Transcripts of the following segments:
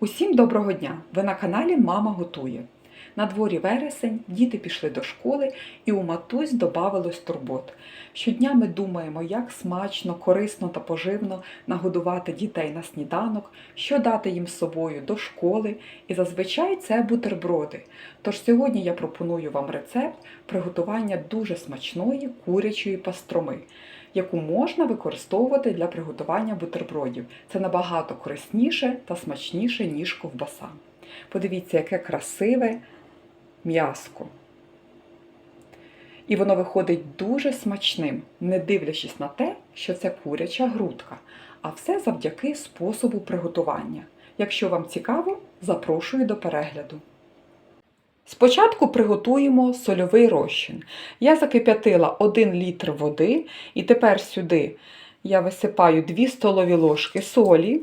Усім доброго дня! Ви на каналі Мама готує. На дворі вересень, діти пішли до школи і у матусь додавалось турбот. Щодня ми думаємо, як смачно, корисно та поживно нагодувати дітей на сніданок, що дати їм з собою до школи, і зазвичай це бутерброди. Тож сьогодні я пропоную вам рецепт приготування дуже смачної курячої пастроми яку можна використовувати для приготування бутербродів. Це набагато корисніше та смачніше, ніж ковбаса. Подивіться, яке красиве м'яско. І воно виходить дуже смачним, не дивлячись на те, що це куряча грудка. А все завдяки способу приготування. Якщо вам цікаво, запрошую до перегляду. Спочатку приготуємо сольовий розчин. Я закип'ятила 1 літр води, і тепер сюди я висипаю 2 столові ложки солі,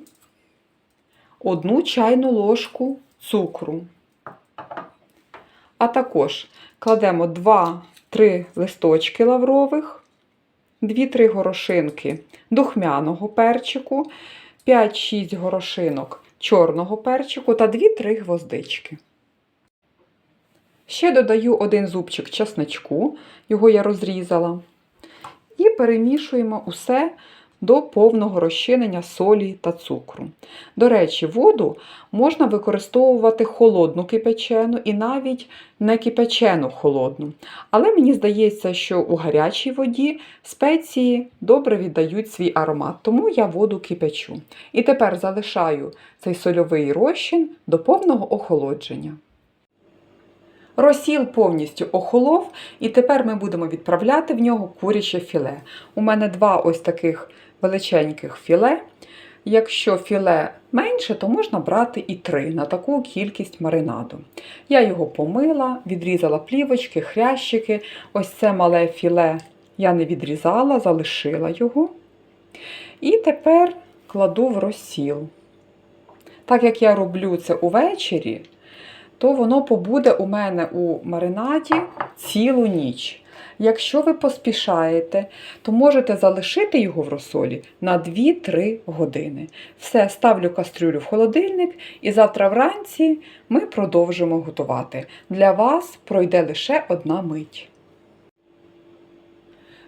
1 чайну ложку цукру. А також кладемо 2-3 листочки лаврових, 2-3 горошинки духмяного перчику, 5-6 горошинок чорного перчику та 2-3 гвоздички. Ще додаю один зубчик чесничку, його я розрізала. І перемішуємо усе до повного розчинення солі та цукру. До речі, воду можна використовувати холодну кипячену і навіть не кипячену холодну. Але мені здається, що у гарячій воді спеції добре віддають свій аромат, тому я воду кипячу. І тепер залишаю цей сольовий розчин до повного охолодження. Розсіл повністю охолов, і тепер ми будемо відправляти в нього куряче філе. У мене два ось таких величеньких філе. Якщо філе менше, то можна брати і три на таку кількість маринаду. Я його помила, відрізала плівочки, хрящики. Ось це мале філе я не відрізала, залишила його. І тепер кладу в розсіл. Так як я роблю це увечері, то воно побуде у мене у маринаді цілу ніч. Якщо ви поспішаєте, то можете залишити його в розсолі на 2-3 години. Все, ставлю кастрюлю в холодильник, і завтра вранці ми продовжимо готувати. Для вас пройде лише одна мить.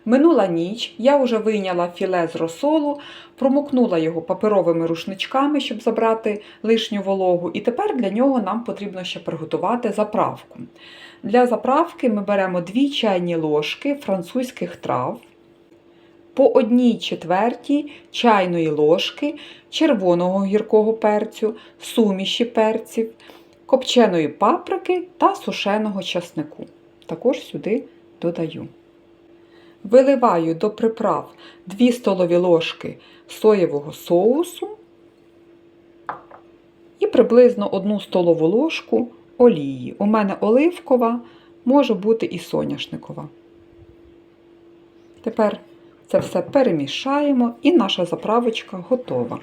Минула ніч, я вже вийняла філе з розсолу, промокнула його паперовими рушничками, щоб забрати лишню вологу, і тепер для нього нам потрібно ще приготувати заправку. Для заправки ми беремо 2 чайні ложки французьких трав, по одній четвертій чайної ложки червоного гіркого перцю, суміші перців, копченої паприки та сушеного часнику. Також сюди додаю. Виливаю до приправ 2 столові ложки соєвого соусу і приблизно 1 столову ложку олії. У мене оливкова, може бути і соняшникова. Тепер це все перемішаємо і наша заправочка готова.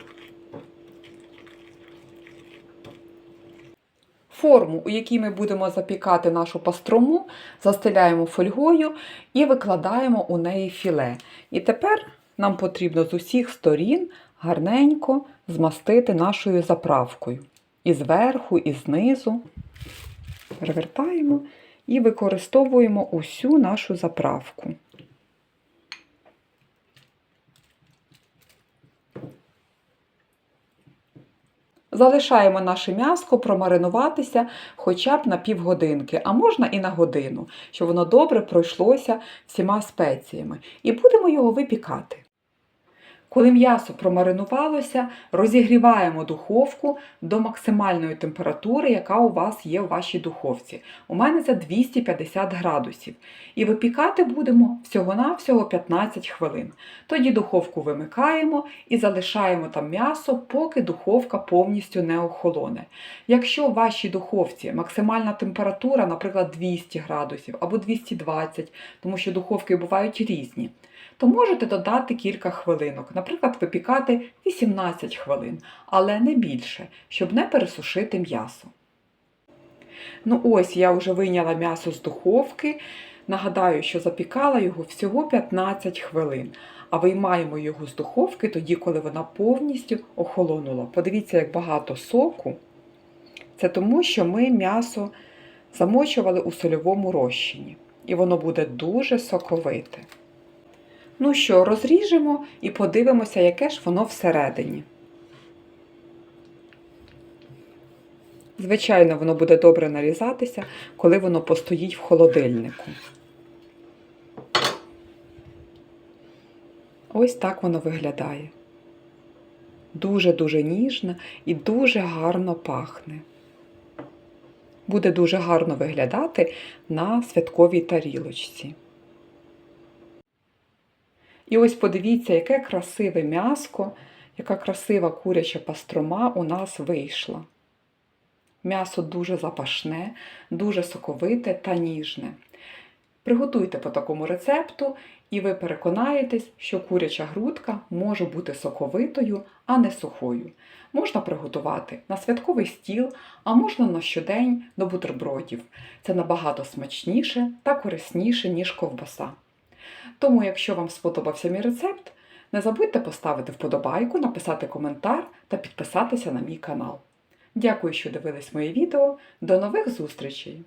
Форму, у якій ми будемо запікати нашу пастрому, застеляємо фольгою і викладаємо у неї філе. І тепер нам потрібно з усіх сторін гарненько змастити нашою заправкою. І зверху, і знизу. Перевертаємо і використовуємо усю нашу заправку. Залишаємо наше м'яско промаринуватися хоча б на півгодинки, а можна і на годину, щоб воно добре пройшлося всіма спеціями. І будемо його випікати. Коли м'ясо промаринувалося, розігріваємо духовку до максимальної температури, яка у вас є у вашій духовці. У мене це 250 градусів. І випікати будемо всього-навсього 15 хвилин. Тоді духовку вимикаємо і залишаємо там м'ясо, поки духовка повністю не охолоне. Якщо в вашій духовці максимальна температура, наприклад, 200 градусів або 220, тому що духовки бувають різні то можете додати кілька хвилинок, наприклад, випікати 18 хвилин, але не більше, щоб не пересушити м'ясо. Ну ось я вже вийняла м'ясо з духовки. Нагадаю, що запікала його всього 15 хвилин, а виймаємо його з духовки тоді, коли вона повністю охолонула. Подивіться, як багато соку Це тому, що ми м'ясо замочували у сольовому розчині, і воно буде дуже соковите. Ну що, розріжемо і подивимося, яке ж воно всередині. Звичайно, воно буде добре нарізатися, коли воно постоїть в холодильнику. Ось так воно виглядає. Дуже-дуже ніжно і дуже гарно пахне. Буде дуже гарно виглядати на святковій тарілочці. І ось подивіться, яке красиве м'яско, яка красива куряча пастрома у нас вийшла. М'ясо дуже запашне, дуже соковите та ніжне. Приготуйте по такому рецепту, і ви переконаєтесь, що куряча грудка може бути соковитою, а не сухою. Можна приготувати на святковий стіл, а можна на щодень до бутербродів. Це набагато смачніше та корисніше, ніж ковбаса. Тому, якщо вам сподобався мій рецепт, не забудьте поставити вподобайку, написати коментар та підписатися на мій канал. Дякую, що дивились моє відео. До нових зустрічей!